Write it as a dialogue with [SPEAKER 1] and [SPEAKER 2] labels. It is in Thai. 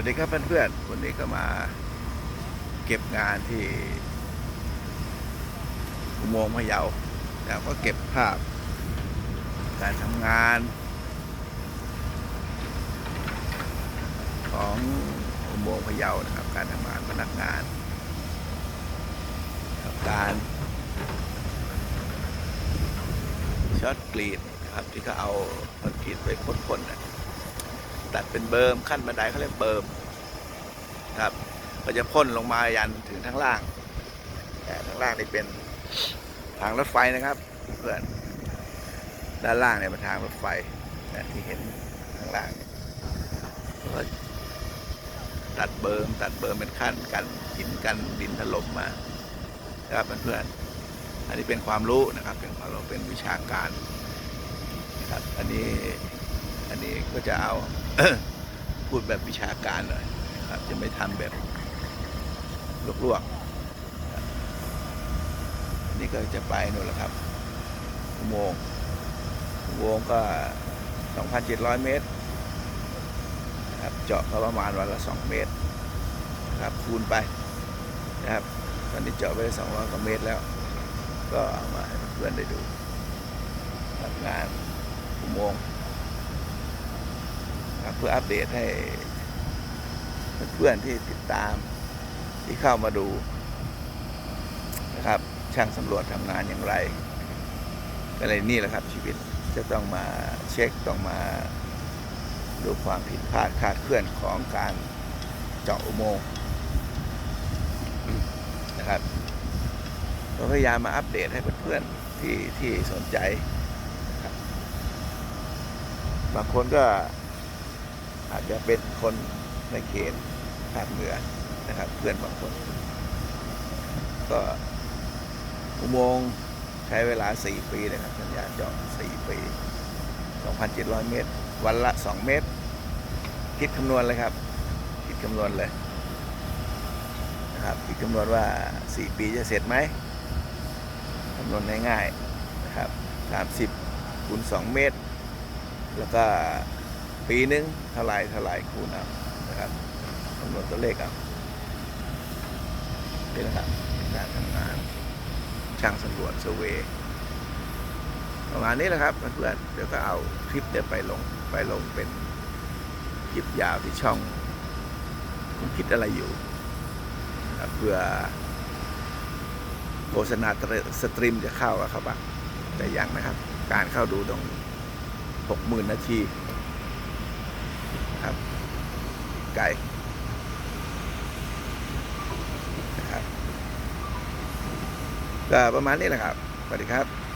[SPEAKER 1] วัสดีครับเพื่อนๆวันนี้ก็มาเก็บงานที่อุโมงค์พะเยาแล้วก็เก็บภาพ การทำงาน ของอุโมงค์พะเยานะครับ การทำงานพนักงานกับการช็อตกรีดนะครับที่เขาเอาคอนกรีดไปพ่นๆนะ ตัดเป็นเบิร์มขั้นบันไดเขาเรียกเบิร์มครับ ก็จะพ่นลงมายันถึงทั้งล่าง แต่ทั้งล่างนี่เป็นทางรถไฟนะครับ เพื่อนด้านล่างเนี่ยเป็นทางรถไฟนะที่เห็นข้างล่างก็ตัดเบิร์มตัดเบิร์มเป็นขั้นกันหินกันดินถล่มมานะครับเพื่อนๆอันนี้เป็นความรู้นะครับ เป็นความรู้เป็นวิชาการนะครับ อันนี้อันนี้ก็จะเอา พูดแบบวิชาการหน่อยครับจะไม่ทำแบบลวกๆนี่ก็จะไปนู่นแหละครับอุโมงค์อุโมงค์ก็ 2,700 เมตรครับเจาะก็ประมาณวันละ 2 เมตรครับคูณไปนะครับตอนนี้เจาะไปได้200กว่าเมตรแล้ว ก็เอามาให้เพื่อนได้ดูงานอุโมงค์ เพื่ออัปเดตให้เพื่อนที่ติดตามที่เข้ามาดูนะครับ ช่างสำรวจทำงานอย่างไรก็เลยนี่แหละครับชีวิตจะต้องมาเช็คต้องมาดูความผิดพลาดคาดเคลื่อนของการเจาะอุโมงค์นะครับก็พยายามมาอัปเดตให้เพื่อนๆที่ที่สนใจนะครับบางคนก็ อาจจะเป็นคนในเขตภาคเหนือนะครับ เพื่อนบางคน ก็อุโมงค์ใช้เวลา 4 ปีนะครับสัญญาจาะ4ปี 2,700 เมตร วันละ 2 เมตร คิดคำนวณเลยครับ คิดคำนวณเลยนะครับคิดคำนวณว่า 4 ปีจะเสร็จไหมคำนวณง่ายๆนะครับ 30คูณ2เมตร แล้วก็ ปีนึงเท่าไรเท่าไรคูณเอานะครับคำนวณตัวเลขเอานี่นะครับการทำงาน ช่างสำรวจเซเวยประมาณนี้แหละครับเพื่อนเดี๋ยวก็เอาคลิปเดี๋ยวไปลงไปลงเป็นคลิปยาวที่ช่องคุณคิดอะไรอยู่นะเพื่อโฆษณาสตรีมจะเข้าอะครับแต่ยังนะครับ การเข้าดูตรงหกหมื่ นนาทีครับ ไก่นะครับก็ประมาณนี้แหละครับสวัสดีครับ